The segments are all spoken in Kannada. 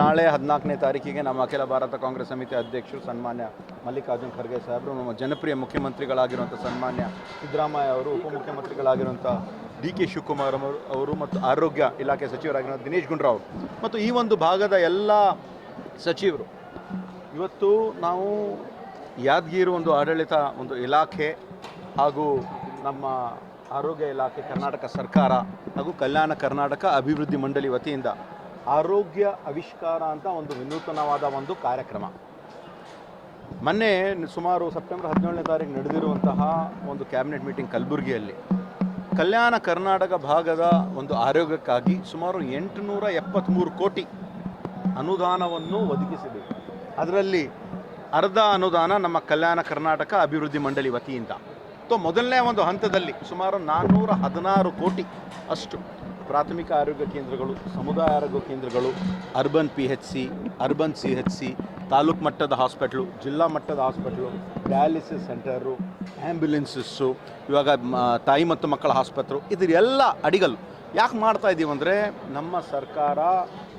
ನಾಳೆ ಹದಿನಾಲ್ಕನೇ ತಾರೀಕಿಗೆ ನಮ್ಮ ಅಖಿಲ ಭಾರತ ಕಾಂಗ್ರೆಸ್ ಸಮಿತಿ ಅಧ್ಯಕ್ಷರು ಸನ್ಮಾನ್ಯ ಮಲ್ಲಿಕಾರ್ಜುನ್ ಖರ್ಗೆ ಸಾಹೇಬರು, ನಮ್ಮ ಜನಪ್ರಿಯ ಮುಖ್ಯಮಂತ್ರಿಗಳಾಗಿರುವಂಥ ಸನ್ಮಾನ್ಯ ಸಿದ್ದರಾಮಯ್ಯ ಅವರು, ಉಪಮುಖ್ಯಮಂತ್ರಿಗಳಾಗಿರುವಂಥ ಡಿ ಕೆ ಶಿವಕುಮಾರ್ ಅವರು ಮತ್ತು ಆರೋಗ್ಯ ಇಲಾಖೆ ಸಚಿವರಾಗಿರುವಂಥ ದಿನೇಶ್ ಗುಂಡ್ರಾವ್ ಮತ್ತು ಈ ಒಂದು ಭಾಗದ ಎಲ್ಲ ಸಚಿವರು, ಇವತ್ತು ನಾವು ಯಾದಗಿರಿ ಒಂದು ಆಡಳಿತ ಒಂದು ಇಲಾಖೆ ಹಾಗೂ ನಮ್ಮ ಆರೋಗ್ಯ ಇಲಾಖೆ, ಕರ್ನಾಟಕ ಸರ್ಕಾರ ಹಾಗೂ ಕಲ್ಯಾಣ ಕರ್ನಾಟಕ ಅಭಿವೃದ್ಧಿ ಮಂಡಳಿ ವತಿಯಿಂದ ಆರೋಗ್ಯ ಆವಿಷ್ಕಾರ ಅಂತ ಒಂದು ವಿನೂತನವಾದ ಒಂದು ಕಾರ್ಯಕ್ರಮ. ಮೊನ್ನೆ ಸುಮಾರು ಸೆಪ್ಟೆಂಬರ್ ಹದಿನೇಳನೇ ತಾರೀಕು ನಡೆದಿರುವಂತಹ ಒಂದು ಕ್ಯಾಬಿನೆಟ್ ಮೀಟಿಂಗ್ ಕಲಬುರಗಿಯಲ್ಲಿ. ಕಲ್ಯಾಣ ಕರ್ನಾಟಕ ಭಾಗದ ಒಂದು ಆರೋಗ್ಯಕ್ಕಾಗಿ ಸುಮಾರು ಎಂಟುನೂರ ಎಪ್ಪತ್ತ್ಮೂರು ಕೋಟಿ ಅನುದಾನವನ್ನು ಒದಗಿಸಿದೆ. ಅದರಲ್ಲಿ ಅರ್ಧ ಅನುದಾನ ನಮ್ಮ ಕಲ್ಯಾಣ ಕರ್ನಾಟಕ ಅಭಿವೃದ್ಧಿ ಮಂಡಳಿ ವತಿಯಿಂದ. ಸೊ, ಮೊದಲನೇ ಒಂದು ಹಂತದಲ್ಲಿ ಸುಮಾರು ನಾನ್ನೂರ ಹದಿನಾರು ಕೋಟಿ ಅಷ್ಟು. ಪ್ರಾಥಮಿಕ ಆರೋಗ್ಯ ಕೇಂದ್ರಗಳು, ಸಮುದಾಯ ಆರೋಗ್ಯ ಕೇಂದ್ರಗಳು, urban P H C urban C H C taluk ಮಟ್ಟದ ಹಾಸ್ಪಿಟ್ಲು, ಜಿಲ್ಲಾ ಮಟ್ಟದ ಹಾಸ್ಪಿಟ್ಲು ಡಯಾಲಿಸಿಸ್ ಸೆಂಟರು ಆ್ಯಂಬ್ಯುಲೆನ್ಸಸ್ಸು ಇವಾಗ ತಾಯಿ ಮತ್ತು ಮಕ್ಕಳ ಆಸ್ಪತ್ರೆ ಇದೆಲ್ಲ ಅಡಿಗಲ್ಲು. ಯಾಕೆ ಮಾಡ್ತಾ ಇದ್ದೀವಿ ಅಂದರೆ, ನಮ್ಮ ಸರ್ಕಾರ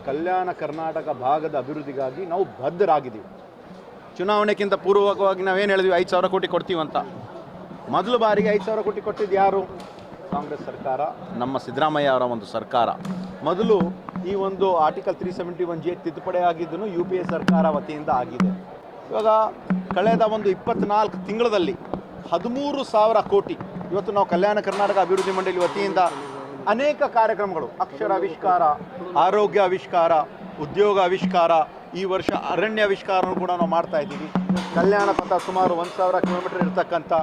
ಕಲ್ಯಾಣ ಕರ್ನಾಟಕ ಭಾಗದ ಅಭಿವೃದ್ಧಿಗಾಗಿ ನಾವು ಬದ್ಧರಾಗಿದ್ದೀವಿ. ಚುನಾವಣೆಗಿಂತ ಪೂರ್ವಕವಾಗಿ ನಾವೇನು ಹೇಳಿದ್ವಿ, ಐದು ಸಾವಿರ ಕೋಟಿ ಕೊಡ್ತೀವಂತ. ಮೊದಲು ಬಾರಿಗೆ ಐದು ಸಾವಿರ ಕೋಟಿ ಕೊಟ್ಟಿದ್ದು ಯಾರು? ಕಾಂಗ್ರೆಸ್ ಸರ್ಕಾರ, ನಮ್ಮ ಸಿದ್ದರಾಮಯ್ಯ ಅವರ ಒಂದು ಸರ್ಕಾರ. ಮೊದಲು ಈ ಒಂದು article three seventy one G ತಿದ್ದುಪಡಿ ಆಗಿದ್ದನ್ನು ಯು ಪಿ ಎ ಸರ್ಕಾರ ವತಿಯಿಂದ ಆಗಿದೆ. ಇವಾಗ ಕಳೆದ ಒಂದು ಇಪ್ಪತ್ನಾಲ್ಕು ತಿಂಗಳಲ್ಲಿ ಹದಿಮೂರು ಸಾವಿರ ಕೋಟಿ ಇವತ್ತು ನಾವು ಕಲ್ಯಾಣ ಕರ್ನಾಟಕ ಅಭಿವೃದ್ಧಿ ಮಂಡಳಿ ವತಿಯಿಂದ ಅನೇಕ ಕಾರ್ಯಕ್ರಮಗಳು, ಅಕ್ಷರ ಆವಿಷ್ಕಾರ, ಆರೋಗ್ಯ ಆವಿಷ್ಕಾರ, ಉದ್ಯೋಗ ಆವಿಷ್ಕಾರ, ಈ ವರ್ಷ ಅರಣ್ಯ ಆವಿಷ್ಕಾರನೂ ಕೂಡ ನಾವು ಮಾಡ್ತಾ ಇದ್ದೀವಿ. ಕಲ್ಯಾಣ ಪಥ ಸುಮಾರು ಒಂದು ಸಾವಿರ ಕಿಲೋಮೀಟರ್ ಇರತಕ್ಕಂಥ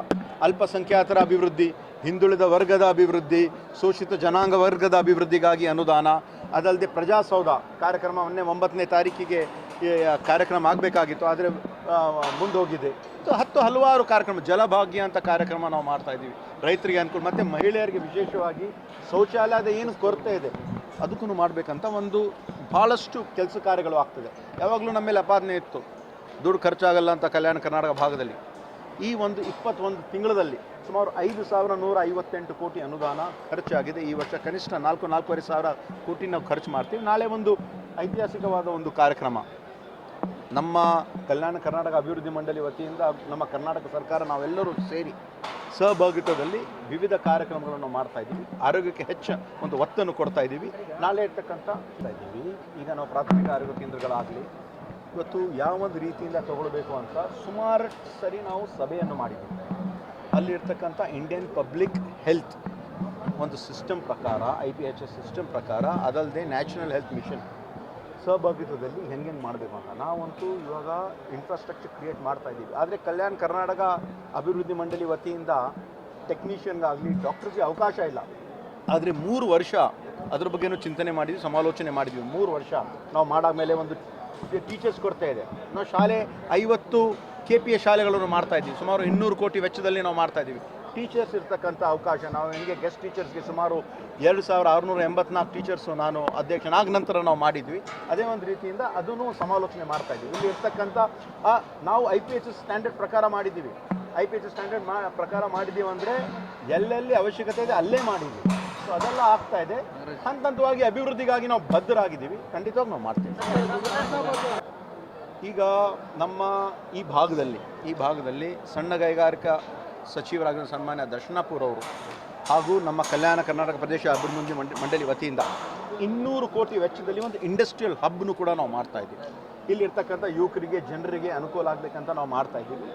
ಅಲ್ಪಸಂಖ್ಯಾತರ ಅಭಿವೃದ್ಧಿ ಹಿಂದುಳಿದ ವರ್ಗದ ಅಭಿವೃದ್ಧಿ, ಶೋಷಿತ ಜನಾಂಗ ವರ್ಗದ ಅಭಿವೃದ್ಧಿಗಾಗಿ ಅನುದಾನ, ಅದಲ್ಲದೆ ಪ್ರಜಾಸೌಧ ಕಾರ್ಯಕ್ರಮ ಮೊನ್ನೆ ಒಂಬತ್ತನೇ ತಾರೀಕಿಗೆ ಕಾರ್ಯಕ್ರಮ ಆಗಬೇಕಾಗಿತ್ತು, ಆದರೆ ಮುಂದೋಗಿದೆ. ಹತ್ತು ಹಲವಾರು ಕಾರ್ಯಕ್ರಮ, ಜಲಭಾಗ್ಯ ಅಂತ ಕಾರ್ಯಕ್ರಮ ನಾವು ಮಾಡ್ತಾ ಇದ್ದೀವಿ. ರೈತರಿಗೆ ಅನುಕೂಲ, ಮತ್ತು ಮಹಿಳೆಯರಿಗೆ ವಿಶೇಷವಾಗಿ ಶೌಚಾಲಯದ ಏನು ಕೊರತೆ ಇದೆ ಅದಕ್ಕೂ ಮಾಡಬೇಕಂತ ಒಂದು ಭಾಳಷ್ಟು ಕೆಲಸ ಕಾರ್ಯಗಳು ಆಗ್ತದೆ. ಯಾವಾಗಲೂ ನಮ್ಮ ಮೇಲೆ ಅಪಾದನೆ ಇತ್ತು. ದುಡ್ಡು ಖರ್ಚಾಗಲ್ಲ ಅಂತ ಕಲ್ಯಾಣ ಕರ್ನಾಟಕ ಭಾಗದಲ್ಲಿ. ಈ ಒಂದು ಇಪ್ಪತ್ತೊಂದು ತಿಂಗಳಲ್ಲಿ ಸುಮಾರು ಐದು ಸಾವಿರ ನೂರ ಐವತ್ತೆಂಟು ಕೋಟಿ ಅನುದಾನ ಖರ್ಚಾಗಿದೆ. ಈ ವರ್ಷ ಕನಿಷ್ಠ ನಾಲ್ಕು, ನಾಲ್ಕೂವರೆ ಸಾವಿರ ಕೋಟಿ ನಾವು ಖರ್ಚು ಮಾಡ್ತೀವಿ. ನಾಳೆ ಒಂದು ಐತಿಹಾಸಿಕವಾದ ಒಂದು ಕಾರ್ಯಕ್ರಮ. ನಮ್ಮ ಕಲ್ಯಾಣ ಕರ್ನಾಟಕ ಅಭಿವೃದ್ಧಿ ಮಂಡಳಿ ವತಿಯಿಂದ ನಮ್ಮ ಕರ್ನಾಟಕ ಸರ್ಕಾರ ನಾವೆಲ್ಲರೂ ಸೇರಿ ಸಹಭಾಗಿತ್ವದಲ್ಲಿ ವಿವಿಧ ಕಾರ್ಯಕ್ರಮಗಳನ್ನು ಮಾಡ್ತಾ ಇದ್ದೀವಿ. ಆರೋಗ್ಯಕ್ಕೆ ಹೆಚ್ಚು ಒಂದು ಒತ್ತನ್ನು ಕೊಡ್ತಾ ಇದ್ದೀವಿ. ನಾಳೆ ಇರ್ತಕ್ಕಂಥ ಇದ್ದೀವಿ ಈಗ ನಾವು ಪ್ರಾಥಮಿಕ ಆರೋಗ್ಯ ಕೇಂದ್ರಗಳಾಗಲಿ ಇವತ್ತು ಯಾವ ಒಂದು ರೀತಿಯಿಂದ ತಗೊಳ್ಬೇಕು ಅಂತ ಸುಮಾರು ಸರಿ ನಾವು ಸಭೆಯನ್ನು ಮಾಡಿದ್ದೀವಿ ಅಲ್ಲಿರ್ತಕ್ಕಂಥ ಇಂಡಿಯನ್ ಪಬ್ಲಿಕ್ ಹೆಲ್ತ್ ಒಂದು ಸಿಸ್ಟಮ್ ಪ್ರಕಾರ I P H S system ಪ್ರಕಾರ ಅದಲ್ಲದೆ ನ್ಯಾಷನಲ್ ಹೆಲ್ತ್ ಮಿಷನ್ ಸಹಭಾಗಿತ್ವದಲ್ಲಿ ಹೆಂಗೆ ಮಾಡಬೇಕು ಅಂತ. ನಾವಂತೂ ಇವಾಗ ಇನ್ಫ್ರಾಸ್ಟ್ರಕ್ಚರ್ ಕ್ರಿಯೇಟ್ ಮಾಡ್ತಾ ಇದ್ದೀವಿ. ಆದರೆ ಕಲ್ಯಾಣ ಕರ್ನಾಟಕ ಅಭಿವೃದ್ಧಿ ಮಂಡಳಿ ವತಿಯಿಂದ ಟೆಕ್ನಿಷಿಯನ್ಗಾಗಲಿ ಡಾಕ್ಟರ್ಸ್ಗೆ ಅವಕಾಶ ಇಲ್ಲ. ಆದರೆ ಮೂರು ವರ್ಷ ಅದ್ರ ಬಗ್ಗೆನೂ ಚಿಂತನೆ ಮಾಡಿದ್ವಿ, ಸಮಾಲೋಚನೆ ಮಾಡಿದ್ವಿ. ಮೂರು ವರ್ಷ ನಾವು ಮಾಡಾದ ಮೇಲೆ ಒಂದು ಟೀಚರ್ಸ್ ಕೊಡ್ತಾ ಇದೆ. ನಾವು ಶಾಲೆ ಐವತ್ತು ಕೆ ಪಿ ಎ ಶಾಲೆಗಳನ್ನು ಮಾಡ್ತಾ ಇದ್ದೀವಿ. ಸುಮಾರು ಇನ್ನೂರು ಕೋಟಿ ವೆಚ್ಚದಲ್ಲಿ ನಾವು ಮಾಡ್ತಾ ಇದ್ದೀವಿ. ಟೀಚರ್ಸ್ ಇರ್ತಕ್ಕಂಥ ಅವಕಾಶ, ನಾವು ಹಿಂಗೆ ಗೆಸ್ಟ್ ಟೀಚರ್ಸ್ಗೆ ಸುಮಾರು ಎರಡು ಸಾವಿರ ಆರುನೂರ ಎಂಬತ್ನಾಲ್ಕು ಟೀಚರ್ಸು ನಾನು ಅಧ್ಯಕ್ಷನಾಗ ನಂತರ ನಾವು ಮಾಡಿದ್ವಿ. ಅದೇ ಒಂದು ರೀತಿಯಿಂದ ಅದನ್ನು ಸಮಾಲೋಚನೆ ಮಾಡ್ತಾ ಇದ್ದೀವಿ. ಇಲ್ಲಿ ಇರ್ತಕ್ಕಂಥ ನಾವು ಐ ಪಿ ಎಚ್ ಸ್ಟ್ಯಾಂಡರ್ಡ್ ಪ್ರಕಾರ ಮಾಡಿದ್ದೀವಿ. ಐ ಪಿ ಎಚ್ ಸ್ಟ್ಯಾಂಡರ್ಡ್ ಮಾ, ಪ್ರಕಾರ ಮಾಡಿದ್ದೀವಿ ಅಂದರೆ ಎಲ್ಲೆಲ್ಲಿ ಅವಶ್ಯಕತೆ ಇದೆ ಅಲ್ಲೇ ಮಾಡಿದ್ದೀವಿ. ಸೊ ಅದೆಲ್ಲ ಆಗ್ತಾ ಇದೆ. ಹಂತ ಹಂತವಾಗಿ ಅಭಿವೃದ್ಧಿಗಾಗಿ ನಾವು ಬದ್ಧರಾಗಿದ್ದೀವಿ. ಖಂಡಿತವಾಗಿ ನಾವು ಮಾಡ್ತೀವಿ. ಈಗ ನಮ್ಮ ಈ ಭಾಗದಲ್ಲಿ ಈ ಭಾಗದಲ್ಲಿ ಸಣ್ಣ ಕೈಗಾರಿಕಾ ಸಚಿವರಾಗಿರೋ ಸನ್ಮಾನ್ಯ ದರ್ಶನಾಪುರ್ ಅವರು ಹಾಗೂ ನಮ್ಮ ಕಲ್ಯಾಣ ಕರ್ನಾಟಕ ಪ್ರದೇಶ ಅಭಿವೃದ್ಧಿ ಮಂಡಳಿ ವತಿಯಿಂದ ಇನ್ನೂರು ಕೋಟಿ ವೆಚ್ಚದಲ್ಲಿ ಒಂದು ಇಂಡಸ್ಟ್ರಿಯಲ್ ಹಬ್ನು ಕೂಡ ನಾವು ಮಾಡ್ತಾ ಇದ್ದೀವಿ. ಇಲ್ಲಿರ್ತಕ್ಕಂಥ ಯುವಕರಿಗೆ, ಜನರಿಗೆ ಅನುಕೂಲ ಆಗಬೇಕಂತ ನಾವು ಮಾಡ್ತಾ ಇದ್ದೀವಿ.